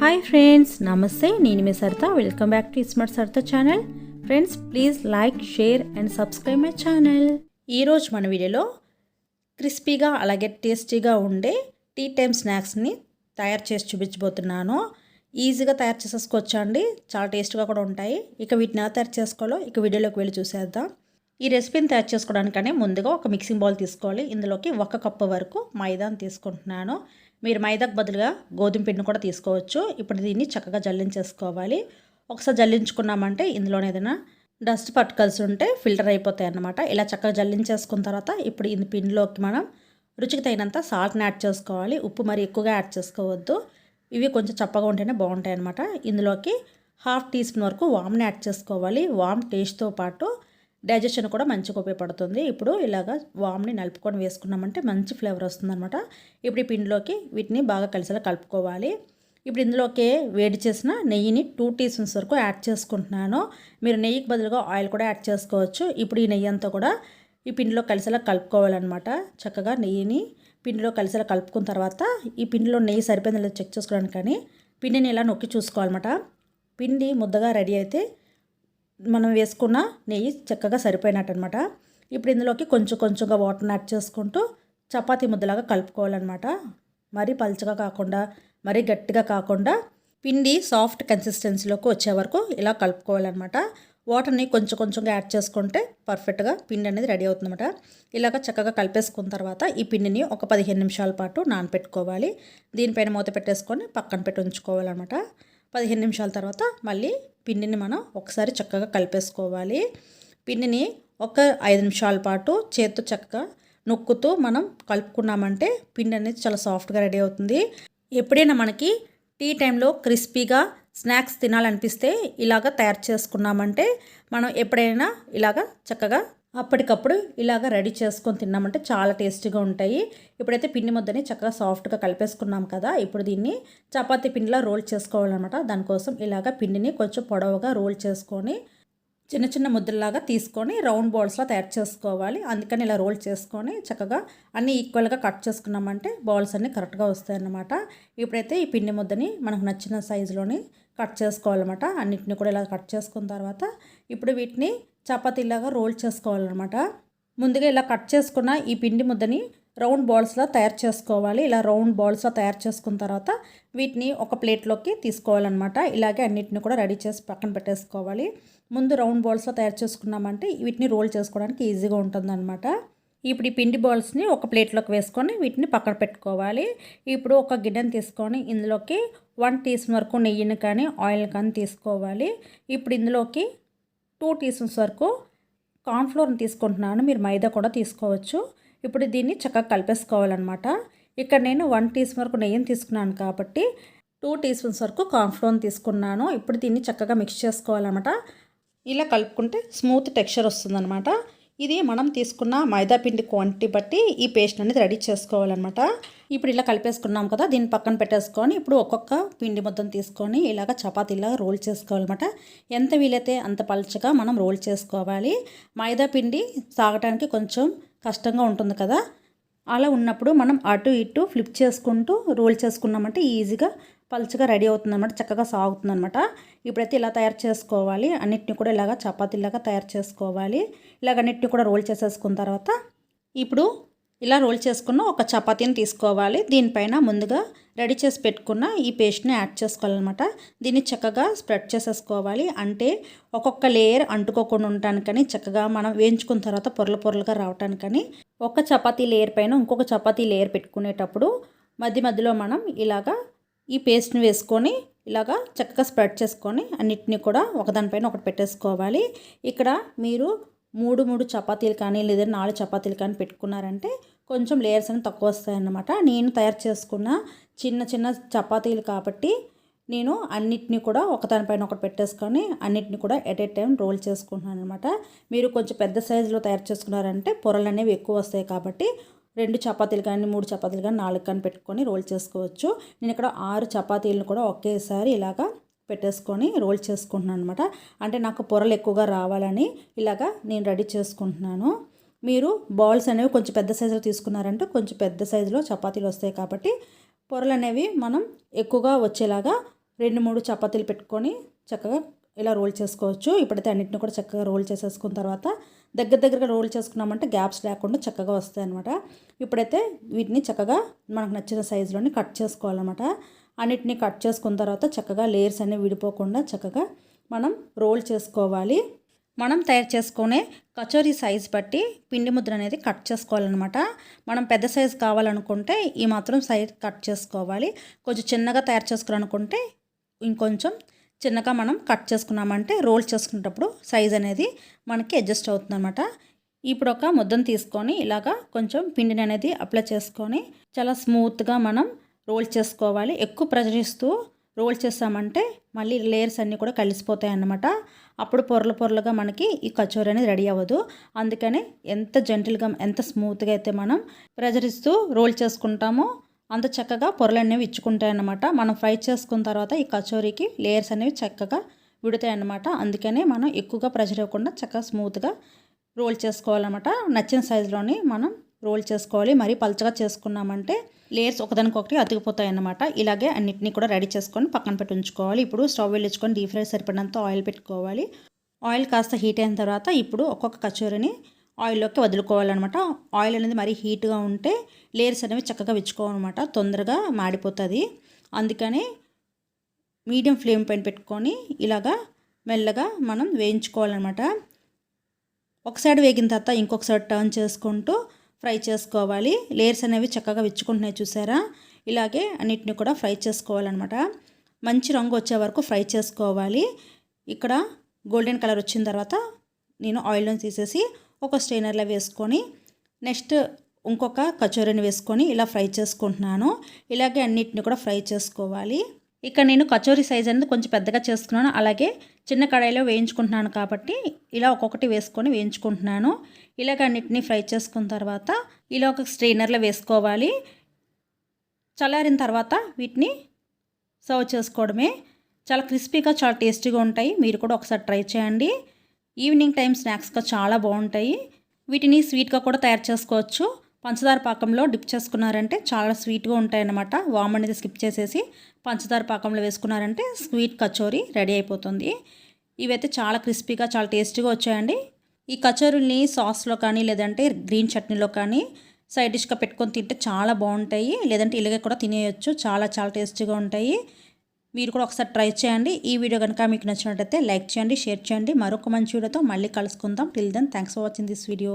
Hi friends నమస్తే నేను మీ Saritha. Welcome back to smart Saritha channel friends please like share and subscribe my channel ఈరోజు మన వీడియోలో క్రిస్పీగా అలాగే టేస్టీగా ఉండే టీ టైమ్ స్నాక్స్ని తయారు చేసి చూపించబోతున్నాను. ఈజీగా తయారు చేసేసుకోవచ్చు అండి? చాలా టేస్ట్గా కూడా ఉంటాయి. ఇక వీటిని ఎలా తయారు చేసుకోవాలో ఇక వీడియోలోకి వెళ్ళి చూసేద్దాం. ఈ రెసిపీని తయారు చేసుకోవడానికనే ముందుగా ఒక మిక్సింగ్ బౌల్ తీసుకోవాలి. ఇందులోకి ఒక కప్పు వరకు మైదాని తీసుకుంటున్నాను. మీరు మైదాకు బదులుగా గోధుమ పిండిని కూడా తీసుకోవచ్చు. ఇప్పుడు దీన్ని చక్కగా జల్లించేసుకోవాలి. ఒకసారి జల్లించుకున్నామంటే ఇందులోనే ఏదైనా డస్ట్ పట్టుకలిసి ఉంటే ఫిల్టర్ అయిపోతాయి అన్నమాట. ఇలా చక్కగా జల్లించేసుకున్న తర్వాత ఇప్పుడు ఈ పిండిలోకి మనం రుచికి తగినంత సాల్ట్ని యాడ్ చేసుకోవాలి. ఉప్పు మరి ఎక్కువగా యాడ్ చేసుకోవద్దు. ఇవి కొంచెం చప్పగా ఉంటేనే బాగుంటాయి అన్నమాట. ఇందులోకి హాఫ్ టీ స్పూన్ వరకు వామ్ని యాడ్ చేసుకోవాలి. వామ్ టేస్ట్తో పాటు డైజెషన్ కూడా మంచిగా ఉపయోగపడుతుంది. ఇప్పుడు ఇలాగ వామ్ని నలుపుకొని వేసుకున్నామంటే మంచి ఫ్లేవర్ వస్తుందన్నమాట. ఇప్పుడు ఈ పిండిలోకి వీటిని బాగా కలిసేలా కలుపుకోవాలి. ఇప్పుడు ఇందులోకి వేడి చేసిన నెయ్యిని టూ టీ స్పూన్స్ వరకు యాడ్ చేసుకుంటున్నాను. మీరు నెయ్యికి బదులుగా ఆయిల్ కూడా యాడ్ చేసుకోవచ్చు. ఇప్పుడు ఈ నెయ్యి అంతా కూడా ఈ పిండిలో కలిసేలా కలుపుకోవాలన్నమాట. చక్కగా నెయ్యిని పిండిలో కలిసేలా కలుపుకున్న తర్వాత ఈ పిండిలో నెయ్యి సరిపోయిందో చెక్ చేసుకోవడానికి కానీ పిండిని ఇలా నొక్కి చూసుకోవాలన్నమాట. పిండి ముద్దగా రెడీ అయితే మనం వేసుకున్న నెయ్యి చక్కగా సరిపోయినట్టు అనమాట ఇప్పుడు ఇందులోకి కొంచెం కొంచెంగా వాటర్ని యాడ్ చేసుకుంటూ చపాతి ముద్దలాగా కలుపుకోవాలన్నమాట. మరీ పల్చగా కాకుండా మరీ గట్టిగా కాకుండా పిండి సాఫ్ట్ కన్సిస్టెన్సీలోకి వచ్చే వరకు ఇలా కలుపుకోవాలన్నమాట. వాటర్ని కొంచెం కొంచెంగా యాడ్ చేసుకుంటే పర్ఫెక్ట్గా పిండి అనేది రెడీ అవుతుందన్నమాట. ఇలాగ చక్కగా కలిపేసుకున్న తర్వాత ఈ పిండిని ఒక పదిహేను నిమిషాల పాటు నానపెట్టుకోవాలి. దీనిపైన మూత పెట్టేసుకొని పక్కన పెట్టి ఉంచుకోవాలన్నమాట. పదిహేను నిమిషాల తర్వాత మళ్ళీ పిండిని మనం ఒకసారి చక్కగా కలిపేసుకోవాలి. పిండిని ఒక ఐదు నిమిషాల పాటు చేతితో చక్కగా నొక్కుతూ మనం కలుపుకున్నామంటే పిండి అనేది చాలా సాఫ్ట్గా రెడీ అవుతుంది. ఎప్పుడైనా మనకి టీ టైంలో క్రిస్పీగా స్నాక్స్ తినాలనిపిస్తే ఇలాగ తయారు చేసుకున్నామంటే మనం ఎప్పుడైనా ఇలాగ చక్కగా అప్పటికప్పుడు ఇలాగ రెడీ చేసుకొని తిన్నామంటే చాలా టేస్టీగా ఉంటాయి. ఇప్పుడైతే పిండి ముద్దని చక్కగా సాఫ్ట్గా కలిపేసుకున్నాం కదా ఇప్పుడు దీన్ని చపాతీ పిండిలా రోల్ చేసుకోవాలన్నమాట. దానికోసం ఇలాగ పిండిని కొంచెం పొడవుగా రోల్ చేసుకొని చిన్న చిన్న ముద్దలాగా తీసుకొని రౌండ్ బాల్స్లో తయారు చేసుకోవాలి. అందుకని ఇలా రోల్ చేసుకొని చక్కగా అన్నీ ఈక్వల్గా కట్ చేసుకున్నామంటే బాల్స్ అన్నీ కరెక్ట్గా వస్తాయన్నమాట. ఇప్పుడైతే ఈ పిండి ముద్దని మనకు నచ్చిన సైజులోని కట్ చేసుకోవాలన్నమాట. అన్నిటిని కూడా ఇలా కట్ చేసుకున్న తర్వాత ఇప్పుడు వీటిని చపాతీలాగా రోల్ చేసుకోవాలన్నమాట. ముందుగా ఇలా కట్ చేసుకున్న ఈ పిండి ముద్దని రౌండ్ బాల్స్లో తయారు చేసుకోవాలి. ఇలా రౌండ్ బాల్స్లో తయారు చేసుకున్న తర్వాత వీటిని ఒక ప్లేట్లోకి తీసుకోవాలన్నమాట. ఇలాగే అన్నిటిని కూడా రెడీ చేసి పక్కన పెట్టేసుకోవాలి. ముందు రౌండ్ బాల్స్లో తయారు చేసుకున్నామంటే వీటిని రోల్ చేసుకోవడానికి ఈజీగా ఉంటుందన్నమాట. ఇప్పుడు ఈ పిండి బాల్స్ని ఒక ప్లేట్లోకి వేసుకొని వీటిని పక్కన పెట్టుకోవాలి. ఇప్పుడు ఒక గిన్నెని తీసుకొని ఇందులోకి వన్ టీ స్పూన్ వరకు నెయ్యిని కానీ ఆయిల్ కానీ తీసుకోవాలి. ఇప్పుడు ఇందులోకి టూ టీ స్పూన్స్ వరకు కార్న్ఫ్లోర్ని తీసుకుంటున్నాను. మీరు మైదా కూడా తీసుకోవచ్చు. ఇప్పుడు దీన్ని చక్కగా కలిపేసుకోవాలన్నమాట. ఇక్కడ నేను వన్ టీ స్పూన్ వరకు నెయ్యిని తీసుకున్నాను కాబట్టి టూ టీ స్పూన్స్ వరకు కార్న్ఫ్లోర్ని తీసుకున్నాను. ఇప్పుడు దీన్ని చక్కగా మిక్స్ చేసుకోవాలన్నమాట. ఇలా కలుపుకుంటే స్మూత్ టెక్స్చర్ వస్తుందన్నమాట. ఇది మనం తీసుకున్న మైదాపిండి క్వాంటిటీ బట్టి ఈ పేస్ట్ అనేది రెడీ చేసుకోవాలన్నమాట. ఇప్పుడు ఇలా కలిపేసుకున్నాం కదా దీన్ని పక్కన పెట్టేసుకొని ఇప్పుడు ఒక్కొక్క పిండి ముద్దను తీసుకొని ఇలాగ చపాతీలా రోల్ చేసుకోవాలన్నమాట. ఎంత వీలైతే అంత పలచగా మనం రోల్ చేసుకోవాలి. మైదా పిండి సాగటానికి కొంచెం కష్టంగా ఉంటుంది కదా. అలా ఉన్నప్పుడు మనం అటు ఇటు ఫ్లిప్ చేసుకుంటూ రోల్ చేసుకున్నామంటే ఈజీగా పలుచగా రెడీ అవుతుందన్నమాట చక్కగా సాగుతుందన్నమాట. ఇప్పుడైతే ఇలా తయారు చేసుకోవాలి. అన్నిటిని కూడా ఇలాగ చపాతీలాగా తయారు చేసుకోవాలి. ఇలాగ అన్నిటిని కూడా రోల్ చేసేసుకున్న తర్వాత ఇప్పుడు ఇలా రోల్ చేసుకున్న ఒక చపాతీని తీసుకోవాలి. దీనిపైన ముందుగా రెడీ చేసి పెట్టుకున్న ఈ పేస్ట్ని యాడ్ చేసుకోవాలన్నమాట. దీన్ని చక్కగా స్ప్రెడ్ చేసేసుకోవాలి. అంటే ఒక్కొక్క లేయర్ అంటుకోకుండా ఉండటానికని చక్కగా మనం వేయించుకున్న తర్వాత పొరల పొరలుగా రావటానికని ఒక చపాతీ లేయర్ పైన ఇంకొక చపాతీ లేయర్ పెట్టుకునేటప్పుడు మధ్య మధ్యలో మనం ఇలాగా ఈ పేస్ట్ని వేసుకొని ఇలాగా చక్కగా స్ప్రెడ్ చేసుకొని అన్నిటినీ కూడా ఒకదానిపైన ఒకటి పెట్టేసుకోవాలి. ఇక్కడ మీరు మూడు మూడు చపాతీలు కానీ లేదా నాలుగు చపాతీలు కానీ పెట్టుకున్నారంటే కొంచెం లేయర్స్ అనేవి తక్కువ వస్తాయన్నమాట. నేను తయారు చేసుకున్న చిన్న చిన్న చపాతీలు కాబట్టి నేను అన్నిటిని కూడా ఒకదానిపైన ఒకటి పెట్టేసుకొని అన్నిటిని కూడా ఎట్ ఏ టైం రోల్ చేసుకుంటున్నాను అనమాట మీరు కొంచెం పెద్ద సైజులో తయారు చేసుకున్నారంటే పొరలు అనేవి ఎక్కువ వస్తాయి కాబట్టి రెండు చపాతీలు కానీ మూడు చపాతీలు కానీ నాలుగు కానీ పెట్టుకొని రోల్ చేసుకోవచ్చు. నేను ఇక్కడ ఆరు చపాతీలను కూడా ఒకేసారి ఇలాగా పెట్టేసుకొని రోల్ చేసుకుంటున్నాను అనమాట అంటే నాకు పొరలు ఎక్కువగా రావాలని ఇలాగా నేను రెడీ చేసుకుంటున్నాను. మీరు బాల్స్ అనేవి కొంచెం పెద్ద సైజులో తీసుకున్నారంటే కొంచెం పెద్ద సైజులో చపాతీలు వస్తాయి కాబట్టి పొరలు అనేవి మనం ఎక్కువగా వచ్చేలాగా రెండు మూడు చపాతీలు పెట్టుకొని చక్కగా ఇలా రోల్ చేసుకోవచ్చు. ఇప్పుడైతే అన్నింటిని కూడా చక్కగా రోల్ చేసేసుకున్న తర్వాత దగ్గర దగ్గరగా రోల్ చేసుకున్నామంటే గ్యాప్స్ లేకుండా చక్కగా వస్తాయి అనమాట ఇప్పుడైతే వీటిని చక్కగా మనకు నచ్చిన సైజులోని కట్ చేసుకోవాలన్నమాట. అన్నిటిని కట్ చేసుకున్న తర్వాత చక్కగా లేయర్స్ అన్నీ విడిపోకుండా చక్కగా మనం రోల్ చేసుకోవాలి. మనం తయారు చేసుకునే కచోరీ సైజ్ బట్టి పిండి ముద్ర అనేది కట్ చేసుకోవాలన్నమాట. మనం పెద్ద సైజు కావాలనుకుంటే ఈ మాత్రం సైజ్ కట్ చేసుకోవాలి. కొంచెం చిన్నగా తయారు చేసుకోవాలనుకుంటే ఇంకొంచెం చిన్నగా మనం కట్ చేసుకున్నామంటే రోల్ చేసుకునేటప్పుడు సైజ్ అనేది మనకి అడ్జస్ట్ అవుతుందన్నమాట. ఇప్పుడు ఒక ముద్దను తీసుకొని ఇలాగా కొంచెం పిండిని అనేది అప్లై చేసుకొని చాలా స్మూత్గా మనం రోల్ చేసుకోవాలి. ఎక్కువ ప్రెజర్ ఇస్తూ రోల్ చేస్తామంటే మళ్ళీ లేయర్స్ అన్నీ కూడా కలిసిపోతాయి అన్నమాట అప్పుడు పొరలు పొరలుగా మనకి ఈ కచోరీ అనేది రెడీ అవ్వదు. అందుకని ఎంత జెంటిల్గా ఎంత స్మూత్గా అయితే మనం ప్రెజర్ ఇస్తూ రోల్ చేసుకుంటామో అంత చక్కగా పొరలు అనేవి ఇచ్చుకుంటాయన్నమాట. మనం ఫ్రై చేసుకున్న తర్వాత ఈ కచోరీకి లేయర్స్ అనేవి చక్కగా విడతాయన్నమాట. అందుకనే మనం ఎక్కువగా ప్రెషర్ ఇవ్వకుండా చక్కగా స్మూత్గా రోల్ చేసుకోవాలన్నమాట. నచ్చిన సైజులోని మనం రోల్ చేసుకోవాలి. మరీ పలచగా చేసుకున్నామంటే లేయర్స్ ఒకదానికొకటి అతికిపోతాయి అన్నమాట ఇలాగే అన్నిటిని కూడా రెడీ చేసుకొని పక్కన పెట్టి ఉంచుకోవాలి. ఇప్పుడు స్టవ్ వెళ్ళించుకొని డీప్ ఫ్రై సరిపడినంత ఆయిల్ పెట్టుకోవాలి. ఆయిల్ కాస్త హీట్ అయిన తర్వాత ఇప్పుడు ఒక్కొక్క కచోరీని ఆయిల్లోకి వదులుకోవాలన్నమాట. ఆయిల్ అనేది మరీ హీట్గా ఉంటే లేయర్స్ అనేవి చక్కగా విచ్చుకోవాలన్నమాట. తొందరగా మాడిపోతుంది. అందుకని మీడియం ఫ్లేమ్ పైన పెట్టుకొని ఇలాగా మెల్లగా మనం వేయించుకోవాలన్నమాట. ఒక సైడ్ వేగిన తర్వాత ఇంకొక సైడ్ టర్న్ చేసుకుంటూ ఫ్రై చేసుకోవాలి. లేయర్స్ అనేవి చక్కగా విచ్చుకుంటున్నాయి చూసారా? ఇలాగే అన్నిటిని కూడా ఫ్రై చేసుకోవాలన్నమాట. మంచి రంగు వచ్చే వరకు ఫ్రై చేసుకోవాలి. ఇక్కడ గోల్డెన్ కలర్ వచ్చిన తర్వాత నేను ఆయిల్ని తీసేసి ఒక స్ట్రైనర్లో వేసుకొని నెక్స్ట్ ఇంకొక కచోరీని వేసుకొని ఇలా ఫ్రై చేసుకుంటున్నాను. ఇలాగే అన్నిటిని కూడా ఫ్రై చేసుకోవాలి. ఇక్కడ నేను కచోరీ సైజ్ అనేది కొంచెం పెద్దగా చేసుకున్నాను. అలాగే చిన్న కడాయిలో వేయించుకుంటున్నాను కాబట్టి ఇలా ఒక్కొక్కటి వేసుకొని వేయించుకుంటున్నాను. ఇలాగ అన్నిటిని ఫ్రై చేసుకున్న తర్వాత ఇలా ఒక స్ట్రైనర్లో వేసుకోవాలి. చల్లారిన తర్వాత వీటిని సర్వ్ చేసుకోవడమే. చాలా క్రిస్పీగా చాలా టేస్టీగా ఉంటాయి. మీరు కూడా ఒకసారి ట్రై చేయండి. ఈవినింగ్ టైం స్నాక్స్గా చాలా బాగుంటాయి. వీటిని స్వీట్గా కూడా తయారు చేసుకోవచ్చు. పంచదార పాకంలో డిప్ చేసుకున్నారంటే చాలా స్వీట్గా ఉంటాయన్నమాట. వామ్ అనేది స్కిప్ చేసేసి పంచదార పాకంలో వేసుకున్నారంటే స్వీట్ కచోరీ రెడీ అయిపోతుంది. ఇవైతే చాలా క్రిస్పీగా చాలా టేస్టీగా వచ్చాయండి. ఈ కచోరీని సాస్లో కానీ లేదంటే గ్రీన్ చట్నీలో కానీ సైడ్ డిష్గా పెట్టుకొని తింటే చాలా బాగుంటాయి. లేదంటే ఇలాగే కూడా తినేయచ్చు. చాలా చాలా టేస్టీగా ఉంటాయి. మీరు కూడా ఒకసారి ట్రై చేయండి. ఈ వీడియో కనుక మీకు నచ్చినట్టయితే లైక్ చేయండి షేర్ చేయండి. మరొక మంచి వీడియోతో మళ్ళీ కలుసుకుందాం. Till then thanks for watching this video